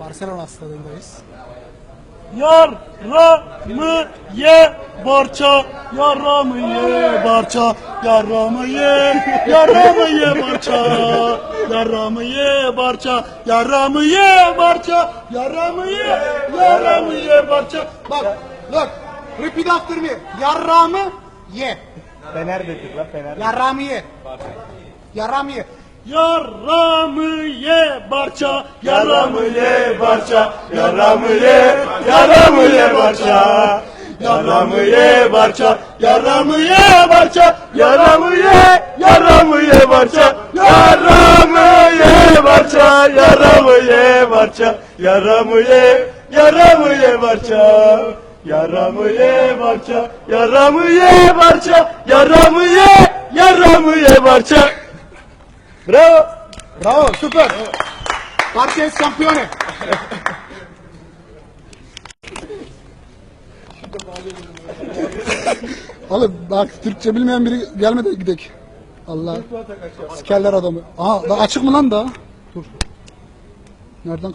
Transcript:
Barcelona stadındayız. Yaramı ye barça, yaramı ye barça, yaramı ye, yaramı ye barça, yaramı ye barça, yaramı ye barça, yaramı ye, yaramı ye barça. Bak, look, repeat after me. Yarrağımı ye. Fener dedik lan Fener. Yarrağımı ye. Yarrağımı ye. Yaramı ye barça, yaramı ye barça, yaramı ye barça. Yaramı ye barça, yaramı ye barça, yaramı ye barça, yaramı ye barça, yaramı ye barça, yaramı ye barça. Yaramı ye barça, yaramı ye barça, yaramı ye, yaramı ye barça. Bravo. Bravo, süper. Barça es campione. Oğlum bak Türkçe bilmeyen biri gelmedi gidek. Allah. Sikerler adamı. Aha da açık mı lan da? Dur. Nereden